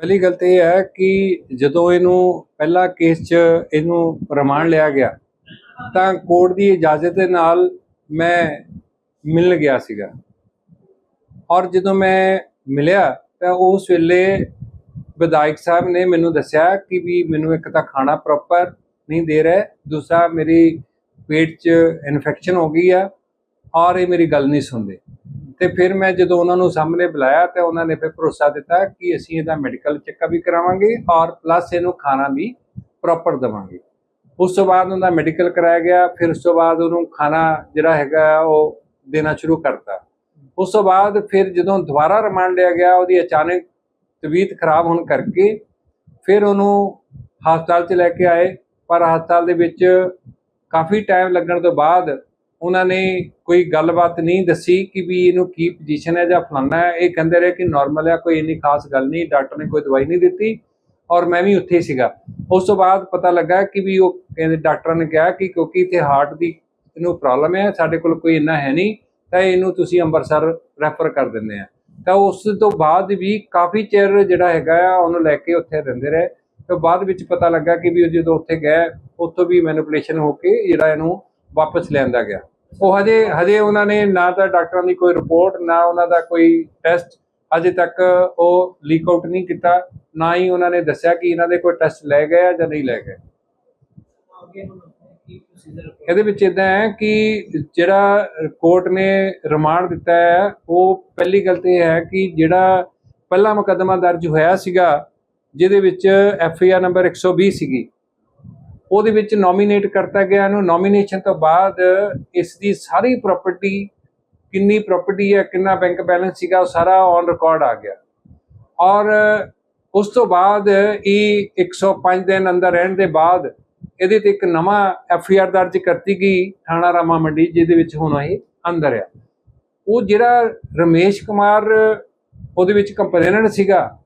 ਪਹਿਲੀ ਗੱਲ ਤੇ ਇਹ ਹੈ ਕਿ ਜਦੋਂ ਇਹਨੂੰ ਪਹਿਲਾ ਕੇਸ 'ਚ ਇਹਨੂੰ ਰਿਮਾਂਡ ਲਿਆ ਗਿਆ, ਤਾਂ ਕੋਰਟ ਦੀ ਇਜਾਜ਼ਤ ਦੇ ਨਾਲ ਮੈਂ ਮਿਲਣ ਗਿਆ ਸੀਗਾ। ਔਰ ਜਦੋਂ ਮੈਂ ਮਿਲਿਆ, ਤਾਂ ਉਸ ਵੇਲੇ ਵਿਧਾਇਕ ਸਾਹਿਬ ਨੇ ਮੈਨੂੰ ਦੱਸਿਆ ਕਿ ਵੀ ਮੈਨੂੰ ਇੱਕ ਤਾਂ ਖਾਣਾ ਪ੍ਰੋਪਰ ਨਹੀਂ ਦੇ ਰਿਹਾ, ਦੂਸਰਾ ਮੇਰੀ ਪੇਟ 'ਚ ਇਨਫੈਕਸ਼ਨ ਹੋ ਗਈ ਆ ਔਰ ਇਹ ਮੇਰੀ ਗੱਲ ਨਹੀਂ ਸੁਣਦੇ। ਤੇ ਫਿਰ ਮੈਂ ਜਦੋਂ ਉਹਨਾਂ ਨੂੰ ਸਾਹਮਣੇ ਬੁਲਾਇਆ ਤੇ ਉਹਨਾਂ ਨੇ ਫਿਰ ਭਰੋਸਾ ਦਿੱਤਾ ਕਿ ਅਸੀਂ ਇਹਦਾ ਮੈਡੀਕਲ ਚੈੱਕਅਪ ਵੀ ਕਰਾਵਾਂਗੇ ਔਰ ਪਲੱਸ ਇਹਨੂੰ ਖਾਣਾ ਵੀ ਪ੍ਰੋਪਰ ਦੇਵਾਂਗੇ। ਉਸ ਤੋਂ ਬਾਅਦ ਉਹਦਾ ਮੈਡੀਕਲ ਕਰਾਇਆ ਗਿਆ, ਫਿਰ ਉਸ ਤੋਂ ਬਾਅਦ ਉਹਨੂੰ ਖਾਣਾ ਜਿਹੜਾ ਹੈਗਾ ਉਹ ਦੇਣਾ ਸ਼ੁਰੂ ਕਰਤਾ। ਉਸ ਤੋਂ ਬਾਅਦ ਫਿਰ ਜਦੋਂ ਦੁਬਾਰਾ ਰਿਮਾਂਡ ਲਿਆ ਗਿਆ, ਉਹਦੀ ਅਚਾਨਕ ਤਬੀਅਤ ਖਰਾਬ ਹੋਣ ਕਰਕੇ ਫਿਰ ਉਹਨੂੰ ਹਸਪਤਾਲ 'ਚ ਲੈ ਕੇ ਆਏ। ਪਰ ਹਸਪਤਾਲ ਦੇ ਵਿੱਚ ਕਾਫੀ ਟਾਈਮ ਲੱਗਣ ਤੋਂ ਬਾਅਦ ਉਹਨਾਂ ਨੇ ਕੋਈ ਗੱਲਬਾਤ ਨਹੀਂ ਦੱਸੀ ਕਿ ਵੀ ਇਹਨੂੰ ਕੀ ਪੋਜੀਸ਼ਨ ਹੈ ਜਾਂ ਫਲਾਨਾ ਹੈ। ਇਹ ਕਹਿੰਦੇ ਰਹੇ ਕਿ ਨਾਰਮਲ ਹੈ, ਕੋਈ ਇੰਨੀ ਖਾਸ ਗੱਲ ਨਹੀਂ ਡਾਕਟਰ ਨੇ ਕੋਈ ਦਵਾਈ ਨਹੀਂ ਦਿੱਤੀ ਔਰ ਮੈਂ ਵੀ ਉੱਥੇ ਸੀਗਾ। ਉਸ ਤੋਂ ਬਾਅਦ ਪਤਾ ਲੱਗਾ ਕਿ ਵੀ ਉਹ ਕਹਿੰਦੇ ਡਾਕਟਰਾਂ ਨੇ ਕਿਹਾ ਕਿ ਕਿਉਂਕਿ ਇੱਥੇ ਹਾਰਟ ਦੀ ਇਹਨੂੰ ਪ੍ਰੋਬਲਮ ਹੈ, ਸਾਡੇ ਕੋਲ ਕੋਈ ਇੰਨਾ ਹੈ ਨਹੀਂ, ਤਾਂ ਇਹਨੂੰ ਤੁਸੀਂ ਅੰਮ੍ਰਿਤਸਰ ਰੈਫਰ ਕਰ ਦਿੰਦੇ ਆ। ਤਾਂ ਉਸ ਤੋਂ ਬਾਅਦ ਵੀ ਕਾਫੀ ਚਿਰ ਜਿਹੜਾ ਹੈਗਾ ਆ, ਉਹਨੂੰ ਲੈ ਕੇ ਉੱਥੇ ਰਹਿੰਦੇ ਰਹੇ। ਤੇ ਬਾਅਦ ਵਿੱਚ ਪਤਾ ਲੱਗਾ ਕਿ ਵੀ ਉਹ ਜਦੋਂ ਉੱਥੇ ਗਏ, ਉੱਥੋਂ ਵੀ ਮੈਨੀਪੂਲੇਸ਼ਨ ਹੋ ਕੇ ਜਿਹੜਾ ਇਹਨੂੰ ਵਾਪਸ ਲਿਆਂਦਾ ਗਿਆ। ਉਹ ਹਜੇ ਹਜੇ ਉਹਨਾਂ ਨੇ ਨਾ ਤਾਂ ਡਾਕਟਰਾਂ ਦੀ ਕੋਈ ਰਿਪੋਰਟ, ਨਾ ਉਹਨਾਂ ਦਾ ਕੋਈ ਟੈਸਟ ਅਜੇ ਤੱਕ ਉਹ ਲੀਕ ਆਊਟ ਨਹੀਂ ਕੀਤਾ, ਨਾ ਹੀ ਉਹਨਾਂ ਨੇ ਦੱਸਿਆ ਕਿ ਇਹਨਾਂ ਦੇ ਕੋਈ ਟੈਸਟ ਲੈ ਗਏ ਆ ਜਾਂ ਨਹੀਂ ਲੈ ਗਏ। ਇਹਦੇ ਵਿੱਚ ਇਦਾਂ ਹੈ ਕਿ ਜਿਹੜਾ ਕੋਰਟ ਨੇ ਰਿਮਾਂਡ ਦਿੱਤਾ ਹੈ, ਉਹ ਪਹਿਲੀ ਗੱਲ ਤੇ ਇਹ ਹੈ ਕਿ ਜਿਹੜਾ ਪਹਿਲਾ ਮੁਕੱਦਮਾ ਦਰਜ ਹੋਇਆ ਸੀਗਾ, ਜਿਹਦੇ ਵਿੱਚ ਐਫ ਆਈ ਆਰ ਨੰਬਰ 120 ਸੀਗੀ ਉਹਦੇ ਵਿੱਚ ਨੋਮੀਨੇਟ ਕਰਤਾ ਗਿਆ ਇਹਨੂੰ। ਨੋਮੀਨੇਸ਼ਨ ਤੋਂ ਬਾਅਦ ਇਸ ਦੀ ਸਾਰੀ ਪ੍ਰਾਪਰਟੀ ਕਿੰਨੀ ਪ੍ਰਾਪਰਟੀ ਹੈ, ਕਿੰਨਾ ਬੈਂਕ ਬੈਲੈਂਸ ਸੀਗਾ, ਉਹ ਸਾਰਾ ਔਨ ਰਿਕਾਰਡ ਆ ਗਿਆ। ਔਰ ਉਸ ਤੋਂ ਬਾਅਦ ਇਹ 105 ਦਿਨ ਅੰਦਰ ਰਹਿਣ ਦੇ ਬਾਅਦ ਇਹਦੇ ਤੇ ਇੱਕ ਨਵਾਂ ਐਫ ਆਈ ਆਰ ਦਰਜ ਕਰਤੀ ਗਈ, ਥਾਣਾ ਰਾਮਾ ਮੰਡੀ, ਜਿਹਦੇ ਵਿੱਚ ਹੁਣ ਇਹ ਅੰਦਰ ਆ। ਉਹ ਜਿਹੜਾ ਰਮੇਸ਼ ਕੁਮਾਰ ਉਹਦੇ ਵਿੱਚ ਕੰਪਲੇਨੈਂਟ ਸੀਗਾ,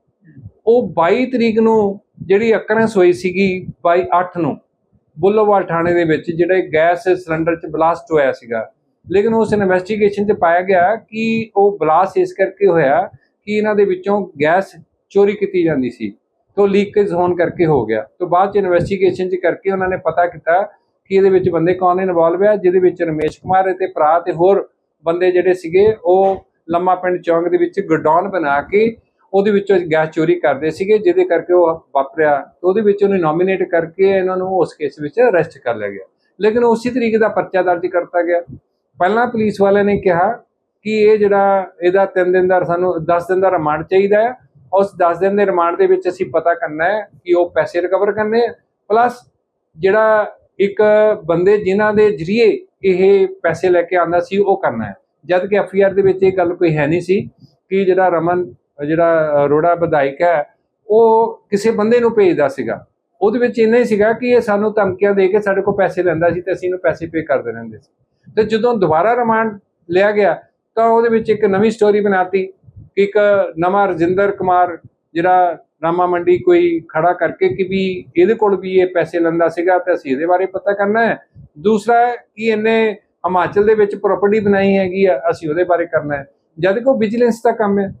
ਉਹ 22 ਤਰੀਕ ਨੂੰ ਜਿਹੜੀ ਅਕਰੈਂਸ ਹੋਈ ਸੀਗੀ 22 8 ਨੂੰ ਬੁੱਲੋਵਾਲ ਥਾਣੇ ਦੇ ਵਿੱਚ ਜਿਹੜੇ ਗੈਸ ਸਿਲੰਡਰ 'ਚ ਬਲਾਸਟ ਹੋਇਆ ਸੀਗਾ। ਲੇਕਿਨ ਉਸ ਇਨਵੈਸਟੀਗੇਸ਼ਨ 'ਚ ਪਾਇਆ ਗਿਆ ਕਿ ਉਹ ਬਲਾਸਟ ਇਸ ਕਰਕੇ ਹੋਇਆ ਕਿ ਇਹਨਾਂ ਦੇ ਵਿੱਚੋਂ ਗੈਸ ਚੋਰੀ ਕੀਤੀ ਜਾਂਦੀ ਸੀ ਤੋਂ ਲੀਕੇਜ ਹੋਣ ਕਰਕੇ ਹੋ ਗਿਆ। ਤੋਂ ਬਾਅਦ 'ਚ ਇਨਵੈਸਟੀਗੇਸ਼ਨ 'ਚ ਕਰਕੇ ਉਹਨਾਂ ਨੇ ਪਤਾ ਕੀਤਾ ਕਿ ਇਹਦੇ ਵਿੱਚ ਬੰਦੇ ਕੌਣ ਇਨਵੋਲਵ ਹੈ ਜਿਹਦੇ ਵਿੱਚ ਰਮੇਸ਼ ਕੁਮਾਰ ਤੇ ਭਰਾ ਤੇ ਹੋਰ ਬੰਦੇ ਜਿਹੜੇ ਸੀਗੇ, ਉਹ ਲੰਮਾ ਪਿੰਡ ਚੌਂਕ ਦੇ ਵਿੱਚ ਗੋਡਾਊਨ ਬਣਾ ਕੇ ਉਹਦੇ ਵਿੱਚੋਂ ਗੈਸ ਚੋਰੀ ਕਰਦੇ ਸੀਗੇ, ਜਿਹਦੇ ਕਰਕੇ ਉਹ ਵਾਪਰਿਆ। ਉਹਦੇ ਵਿੱਚ ਉਹਨੇ ਨੋਮੀਨੇਟ ਕਰਕੇ ਇਹਨਾਂ ਨੂੰ ਉਸ ਕੇਸ ਵਿੱਚ ਅਰੈਸਟ ਕਰ ਲਿਆ ਗਿਆ। ਲੇਕਿਨ ਉਸੇ ਤਰੀਕੇ ਦਾ ਪਰਚਾ ਦਰਜ ਕਰਤਾ ਗਿਆ। ਪਹਿਲਾਂ ਪੁਲਿਸ ਵਾਲਿਆਂ ਨੇ ਕਿਹਾ ਕਿ ਇਹ ਜਿਹੜਾ, ਇਹਦਾ 3 ਦਿਨ ਦਾ ਸਾਨੂੰ 10 ਦਿਨ ਦਾ ਰਿਮਾਂਡ ਚਾਹੀਦਾ ਹੈ। ਉਸ 10 ਦਿਨ ਦੇ ਰਿਮਾਂਡ ਦੇ ਵਿੱਚ ਅਸੀਂ ਪਤਾ ਕਰਨਾ ਹੈ ਕਿ ਉਹ ਪੈਸੇ ਰਿਕਵਰ ਕਰਨੇ ਪਲੱਸ ਜਿਹੜਾ ਇੱਕ ਬੰਦੇ ਜਿਨ੍ਹਾਂ ਦੇ ਜਰੀਏ ਇਹ ਪੈਸੇ ਲੈ ਕੇ ਆਂਦਾ ਸੀ, ਉਹ ਕਰਨਾ ਹੈ। ਜਦ ਕਿ ਐਫਆਈਆਰ ਦੇ ਵਿੱਚ ਇਹ ਗੱਲ ਕੋਈ ਹੈ ਨਹੀਂ ਸੀ ਕਿ ਜਿਹੜਾ ਰਮਨ ਜਿਹੜਾ ਰੋੜਾ ਵਿਧਾਇਕ ਹੈ, ਉਹ ਕਿਸੇ ਬੰਦੇ ਨੂੰ ਭੇਜਦਾ ਸੀਗਾ। ਉਹਦੇ ਵਿੱਚ ਇੰਨਾ ਹੀ ਸੀਗਾ ਕਿ ਇਹ ਸਾਨੂੰ ਧਮਕੀਆਂ ਦੇ ਕੇ ਸਾਡੇ ਕੋਲ ਪੈਸੇ ਲੈਂਦਾ ਸੀ ਤੇ ਅਸੀਂ ਇਹਨੂੰ ਪੈਸੇ ਪੇ ਕਰਦੇ ਰਹਿੰਦੇ ਸੀ। ਤੇ ਜਦੋਂ ਦੁਬਾਰਾ ਰਿਮਾਂਡ ਲਿਆ ਗਿਆ, ਤਾਂ ਉਹਦੇ ਵਿੱਚ ਇੱਕ ਨਵੀਂ ਸਟੋਰੀ ਬਣਾਤੀ ਕਿ ਇੱਕ ਨਵਾਂ ਰਜਿੰਦਰ ਕੁਮਾਰ, ਜਿਹੜਾ ਰਾਮਾ ਮੰਡੀ ਕੋਈ ਖੜਾ ਕਰਕੇ ਕਿ ਵੀ ਇਹਦੇ ਕੋਲ ਵੀ ਇਹ ਪੈਸੇ ਲੈਂਦਾ ਸੀਗਾ ਤੇ ਅਸੀਂ ਇਹਦੇ ਬਾਰੇ ਪਤਾ ਕਰਨਾ ਹੈ। ਦੂਸਰਾ ਕਿ ਇਹਨੇ ਹਿਮਾਚਲ ਦੇ ਵਿੱਚ ਪ੍ਰਾਪਰਟੀ ਬਣਾਈ ਹੈਗੀ ਆ, ਅਸੀਂ ਉਹਦੇ ਬਾਰੇ ਕਰਨਾ ਹੈ। ਜਦ ਕਿ ਵਿਜੀਲੈਂਸ ਦਾ ਕੰਮ ਹੈ।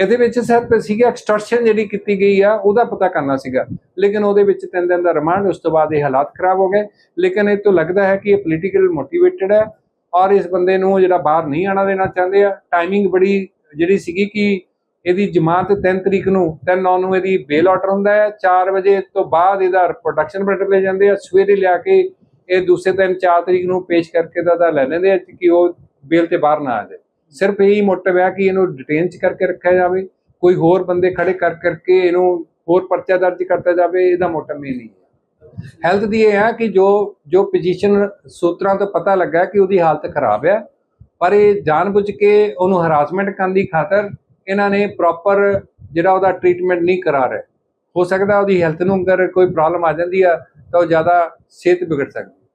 ਇਹਦੇ ਵਿੱਚ ਸਿਰਫ ਸੀਗਾ ਐਕਸਟਰਸ਼ਨ ਜਿਹੜੀ ਕੀਤੀ ਗਈ ਆ, ਉਹਦਾ ਪਤਾ ਕਰਨਾ ਸੀਗਾ। ਲੇਕਿਨ ਉਹਦੇ ਵਿੱਚ ਤਿੰਨ ਦਿਨ ਦਾ ਰਿਮਾਂਡ, ਉਸ ਤੋਂ ਬਾਅਦ ਇਹ ਹਾਲਾਤ ਖਰਾਬ ਹੋ ਗਏ। ਲੇਕਿਨ ਇਹ ਤੋਂ ਲੱਗਦਾ ਹੈ ਕਿ ਇਹ ਪੋਲੀਟੀਕਲ ਮੋਟੀਵੇਟਡ ਹੈ ਔਰ ਇਸ ਬੰਦੇ ਨੂੰ ਜਿਹੜਾ ਬਾਹਰ ਨਹੀਂ ਆਣਾ ਦੇਣਾ ਚਾਹੁੰਦੇ ਆ। ਟਾਈਮਿੰਗ ਬੜੀ ਜਿਹੜੀ ਸੀਗੀ ਕਿ ਇਹਦੀ ਜ਼ਮਾਨਤ 3 ਤਰੀਕ ਨੂੰ 3 9 ਨੂੰ ਇਹਦੀ ਬੇਲ ਆਰਡਰ ਹੁੰਦਾ ਹੈ। 4 ਵਜੇ ਤੋਂ ਬਾਅਦ ਇਹਦਾ ਪ੍ਰੋਡਕਸ਼ਨ ਬਰਡਰ ਲੈ ਜਾਂਦੇ ਆ। ਸਵੇਰੇ ਲਿਆ ਕੇ ਇਹ ਦੂਸਰੇ ਦਿਨ 4 ਤਰੀਕ ਨੂੰ ਪੇਸ਼ ਕਰਕੇ ਦਾ ਲੈ ਲੈਂਦੇ ਆ ਕਿ ਉਹ ਬੇਲ ਤੇ ਬਾਹਰ ਨਾ ਆ ਜਾਵੇ ਸਿਰਫ ਇਹੀ ਮੋਟਿਵ ਹੈ ਕਿ ਇਹਨੂੰ ਡਿਟੇਨ ਚ ਕਰਕੇ ਰੱਖਿਆ ਜਾਵੇ, ਕੋਈ ਹੋਰ ਬੰਦੇ ਖੜੇ ਕਰ ਕਰਕੇ ਇਹਨੂੰ ਹੋਰ ਪਰਚਾ ਦਰਜ ਕਰਤਾ ਜਾਵੇ, ਇਹਦਾ ਮੋਟਿਵ ਇਹ ਨਹੀਂ ਹੈਲਥ ਦੀ ਇਹ ਹੈ ਕਿ ਜੋ ਜੋ ਪੋਜੀਸ਼ਨ ਸੂਤਰਾਂ ਤੋਂ ਪਤਾ ਲੱਗਾ ਕਿ ਉਹਦੀ ਹਾਲਤ ਖਰਾਬ ਹੈ, ਪਰ ਇਹ ਜਾਣਬੁੱਝ ਕੇ ਉਹਨੂੰ ਹਰਾਸਮੈਂਟ ਕਰਨ ਦੀ ਖਾਤਰ ਇਹਨਾਂ ਨੇ ਪ੍ਰੋਪਰ ਜਿਹੜਾ ਉਹਦਾ ਟ੍ਰੀਟਮੈਂਟ ਨਹੀਂ ਕਰਾ ਰਹੇ। ਹੋ ਸਕਦਾ ਉਹਦੀ ਹੈਲਥ ਨੂੰ ਅਗਰ ਕੋਈ ਪ੍ਰੋਬਲਮ ਆ ਜਾਂਦੀ ਆ, ਤਾਂ ਉਹ ਜ਼ਿਆਦਾ ਸਿਹਤ ਵਿਗੜ ਸਕਦੀ